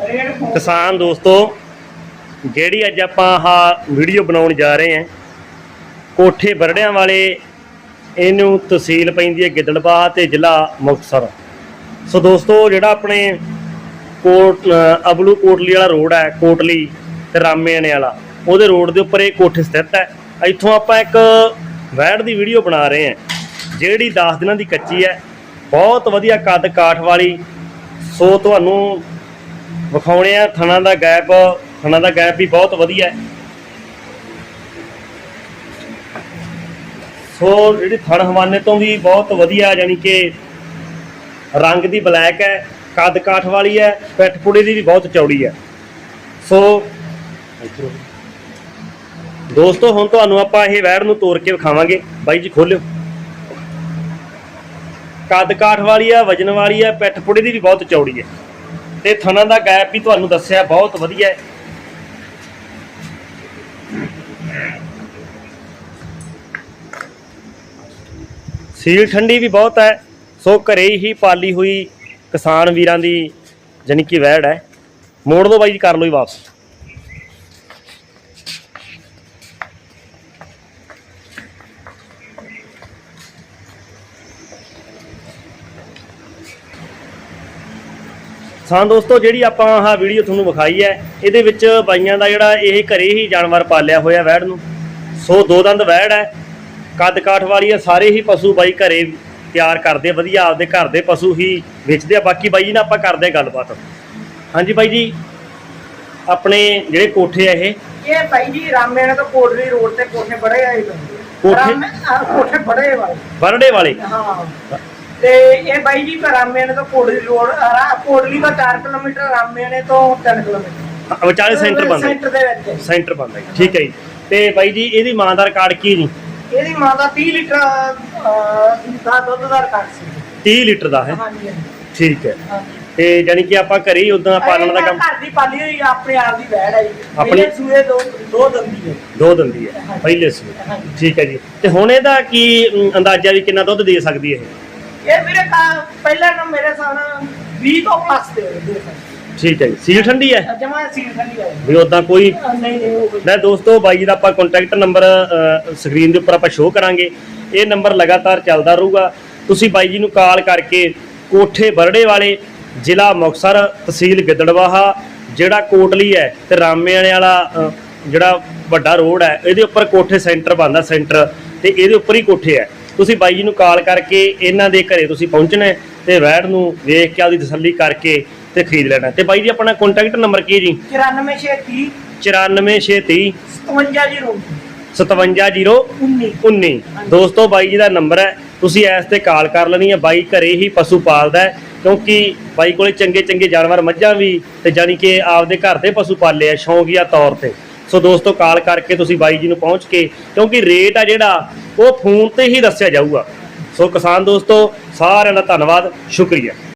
ਕਿਸਾਨ ਦੋਸਤੋ, ਜਿਹੜੀ ਅੱਜ ਆਪਾਂ ਆਹ ਵੀਡੀਓ ਬਣਾਉਣ ਜਾ ਰਹੇ ਹਾਂ, ਕੋਠੇ ਬਰੜਿਆਂ ਵਾਲੇ, ਇਹਨੂੰ ਤਹਿਸੀਲ ਪੈਂਦੀ ਹੈ ਗਿੱਦੜਬਾਹ ਤੇ ਜ਼ਿਲ੍ਹਾ ਮੁਕਤਸਰ। ਸੋ ਦੋਸਤੋ, ਜਿਹੜਾ ਆਪਣੇ ਕੋਟ ਅਬਲੂ ਕੋਟਲੀ ਵਾਲਾ ਰੋਡ ਹੈ, ਕੋਟਲੀ ਤੇ ਰਾਮੇਆਣੇ ਵਾਲਾ, ਉਹਦੇ ਰੋਡ ਦੇ ਉੱਪਰ ਇਹ ਕੋਠੇ ਸਥਿਤ ਹੈ। ਇੱਥੋਂ ਆਪਾਂ ਇੱਕ ਵੈੜ ਦੀ ਵੀਡੀਓ ਬਣਾ ਰਹੇ ਹਾਂ, ਜਿਹੜੀ 10 ਦਿਨਾਂ ਦੀ ਕੱਚੀ ਹੈ। ਬਹੁਤ ਵਧੀਆ ਕੱਦ ਕਾਠ ਵਾਲੀ, ਸੋ ਤੁਹਾਨੂੰ ਵਿਖਾਉਣੇ ਆ ਥਣਾ ਦਾ ਗੈਪ, ਥਣਾ ਦਾ ਗੈਪ ਵੀ ਬਹੁਤ ਵਧੀਆ ਹੈ। ਸੋ ਜਿਹੜੀ ਥਣ ਹਵਾਨੇ ਤੋਂ ਵੀ ਬਹੁਤ ਵਧੀਆ, ਯਾਨੀ ਕਿ ਰੰਗ ਦੀ ਬਲੈਕ ਹੈ, ਕੱਦ ਕਾਠ ਵਾਲੀ ਹੈ, ਪਿੱਠ ਪੁੜੇ ਦੀ ਵੀ ਬਹੁਤ ਚੌੜੀ ਹੈ। ਸੋ ਦੋਸਤੋ, ਹੁਣ ਤੁਹਾਨੂੰ ਆਪਾਂ ਇਹ ਵੈੜ ਨੂੰ ਤੋੜ ਕੇ ਵਿਖਾਵਾਂਗੇ। ਬਾਈ ਜੀ, ਖੋਲਿਓ। ਕੱਦ ਕਾਠ ਵਾਲੀ ਹੈ, ਵਜਨ ਵਾਲੀ ਹੈ, ਪਿੱਠ ਪੁੜੇ ਦੀ ਵੀ ਬਹੁਤ ਚੌੜੀ ਹੈ। ਤੇ ਥਣਾ ਦਾ ਗੈਪ ਵੀ ਤੁਹਾਨੂੰ ਦੱਸਿਆ, ਬਹੁਤ ਵਧੀਆ ਹੈ। ਸੀਲ ਠੰਡੀ ਵੀ ਬਹੁਤ ਹੈ, ਸੋ ਘਰੇ ਹੀ ਪਾਲੀ ਹੋਈ ਕਿਸਾਨ ਵੀਰਾਂ ਦੀ ਜਾਣੀ ਕਿ ਵੈੜ ਹੈ। ਮੋੜ ਦੋ ਬਾਈ ਜੀ, ਕਰ ਲਓ ਹੀ ਵਾਪਸ। ਸਾਂ ਦੋਸਤੋ ਜਿਹੜੀ ਆਪਾਂ ਆਹ ਵੀਡੀਓ ਤੁਹਾਨੂੰ ਵਿਖਾਈ ਹੈ ਇਹਦੇ ਵਿੱਚ ਬਾਈਆਂ ਦਾ ਜਿਹੜਾ ਇਹ ਘਰੇ ਹੀ ਜਾਨਵਰ ਪਾਲਿਆ ਹੋਇਆ ਵੈੜ ਨੂੰ। ਸੋ ਦੋ ਦੰਦ ਵੈੜ ਹੈ। ਕੱਦ ਕਾਠ ਵਾਲੀ ਹੈ ਸਾਰੇ ਹੀ ਪਸ਼ੂ ਬਾਈ ਘਰੇ ਤਿਆਰ ਕਰਦੇ ਵਧੀਆ ਆਪਦੇ ਘਰ ਦੇ ਪਸ਼ੂ ਹੀ ਵੇਚਦੇ ਆ। ਬਾਕੀ ਬਾਈ ਜੀ ਨਾਲ ਆਪਾਂ ਕਰਦੇ ਗੱਲਬਾਤ। ਹਾਂਜੀ ਬਾਈ ਜੀ ਆਪਣੇ ਜਿਹੜੇ ਕੋਠੇ ਆ ਇਹ? ਇਹ ਭਾਈ ਜੀ ਰਾਮੇਣ ਤੋਂ ਕੋਟਲੀ ਰੋਡ ਤੇ ਕੋਠੇ ਬੜੇ ਆਏ ਬੰਦੇ ਕੋਠੇ? ਕੋਠੇ ਬੜੇ ਵਾਲੇ। ਬਰੜੇ ਵਾਲੇ? ਹਾਂ। ਤੇ ਇਹ ਬਾਈ ਜੀ ਰਾਮੇਣ ਤੋਂ ਕੋਟਲੀ ਰੋਡ ਰਾ- ਕੋਟਲੀ ਦਾ 4 ਕਿਲੋਮੀਟਰ ਰਾਮੇਣੇ ਤੋਂ 3 ਕਿਲੋਮੀਟਰ। ਵਿਚਾਲੇ ਸੈਂਟਰ ਬੰਦਾ ਸੈਂਟਰ ਦੇ ਵਿੱਚ। ਸੈਂਟਰ ਬੰਦਾ ਠੀਕ ਹੈ ਜੀ। ਤੇ ਬਾਈ ਜੀ ਇਹਦੀ ਮਾਂ ਦਾ ਰਿਕਾਰਡ ਕੀ ਜੀ? ਇਹਦੀ ਮਾਂ ਦਾ 30 ਲੀਟਰ ਅਹ, ਦਾ ਦੁੱਧ ਦਾ ਰਿਕਾਰਡ ਸੀ। 30 ਲੀਟਰ ਦਾ ਹੈ। ਹਾਂਜੀ ਹਾਂਜੀ, ਠੀਕ ਹੈ। ਹਾਂਜੀ। ਤੇ ਜਾਨੀ ਕਿ ਆਪਾਂ ਘਰੇ ਹੀ ਉਦਾਂ ਪਾਲਣ ਦਾ ਕੰਮ ਘਰ ਦੀ ਪਾਲੀ ਹੋਈ ਆਪਣੇ ਆਪ ਦੀ ਵੈੜ ਹੈ ਜੀ। ਆਪਣੀ- ਸੂਏ ਦੋ ਦੋ ਦੰਦੀ ਹੈ। ਦੋ ਦੰਦੀ ਹੈ। ਪਹਿਲੇ ਸੀ ਹਾਂਜੀ। ਠੀਕ ਹੈ ਜੀ। ਤੇ ਹੁਣ ਇਹਦਾ ਕੀ ਅਮ, ਅੰਦਾਜ਼ਾ ਵੀ ਕਿੰਨਾ ਦੁੱਧ ਦੇ ਸਕਦੀ ਹੈ ਇਹ? ਇਹ ਵੀਰੇ ਕਾ ਪਹਿਲਾਂ ਨਾ ਮੇਰੇ ਸਾਹਮਣੇ 20 ਤੋਂ ਪਲੱਸ ਦੇ ਦੇ ਸਕਦੇ ਠੀਕ ਹੈ ਜੀ। ਸੀਲ ਠੰਡੀ ਹੈ? ਜਮਾ ਸੀਲ ਠੰਡੀ ਹੈ। ਵੀ ਉਦਾਂ ਕੋਈ ਨਹੀਂ ਨਹੀਂ ਉਹ ਕੋਈ- ਲੈ ਦੋਸਤੋ ਬਾਈ ਜੀ ਦਾ ਆਪਾਂ ਕੰਟੈਕਟ ਨੰਬਰ ਸਕਰੀਨ ਦੇ ਉੱਪਰ ਆਪਾਂ ਸ਼ੋਅ ਕਰਾਂਗੇ। ਇਹ ਨੰਬਰ ਲਗਾਤਾਰ ਚੱਲਦਾ ਰਹੂਗਾ। ਤੁਸੀਂ ਬਾਈ ਜੀ ਨੂੰ ਕਾਲ ਕਰਕੇ ਕੋਠੇ ਬਰੜੇ ਵਾਲੇ ਜ਼ਿਲ੍ਹਾ ਮੁਕਤਸਰ ਤਹਿਸੀਲ ਗਿੱਦੜਵਾਹਾ ਜਿਹੜਾ ਕੋਟਲੀ ਹੈ ਤੇ ਰਾਮੇਆਣੇ ਵਾਲਾ ਅ, ਜਿਹੜਾ ਵੱਡਾ ਰੋਡ ਹੈ ਇਹਦੇ ਉੱਪਰ ਕੋਠੇ ਸੈਂਟਰ ਬਣਦਾ ਸੈਂਟਰ ਤੇ ਇਹਦੇ ਉੱਪਰ ਹੀ ਕੋਠੇ ਹੈ। ਤੁਸੀਂ ਬਾਈ ਜੀ ਨੂੰ ਕਾਲ ਕਰਕੇ ਇਹਨਾਂ ਦੇ ਘਰੇ ਤੁਸੀਂ ਪਹੁੰਚਣਾ ਤੇ ਵੈੜ ਨੂੰ ਵੇਖ ਕੇ ਆਪਦੀ ਤਸੱਲੀ ਕਰਕੇ ਤੇ ਖਰੀਦ ਲੈਣਾ ਤੇ ਬਾਈ ਜੀ ਆਪਣਾ ਕੰਟੈਕਟ ਨੰਬਰ ਕੀ ਹੈ ਜੀ? 94630 94630 5709 57019 19 ਦੋਸਤੋ ਬਾਈ ਜੀ ਦਾ ਨੰਬਰ ਹੈ। ਤੁਸੀਂ ਇਸ ਤੇ ਕਾਲ ਕਰ ਲੈਣੀ ਹੈ। ਬਾਈ ਘਰੇ ਹੀ ਪਸ਼ੂ ਪਾਲਦਾ ਹੈ। ਕਿਉਂਕਿ ਬਾਈ ਕੋਲੇ ਚੰਗੇ ਚੰਗੇ ਜਾਨਵਰ ਮੱਝਾਂ ਵੀ ਤੇ ਜਾਨੀ ਕਿ ਆਪਦੇ ਘਰ ਦੇ ਪਸ਼ੂ ਪਾਲੇ ਆ ਸ਼ੌਂਕੀਆ ਤੌਰ ਤੇ। ਸੋ ਦੋਸਤੋ, ਕਾਲ ਕਰਕੇ ਤੁਸੀਂ ਬਾਈ ਜੀ ਨੂੰ ਪਹੁੰਚ ਕੇ, ਕਿਉਂਕਿ ਰੇਟ ਆ ਜਿਹੜਾ, ਉਹ ਫੋਨ ਤੇ ਹੀ ਦੱਸਿਆ ਜਾਊਗਾ। ਸੋ ਕਿਸਾਨ ਦੋਸਤੋ, ਸਾਰਿਆਂ ਦਾ ਧੰਨਵਾਦ, ਸ਼ੁਕਰੀਆ।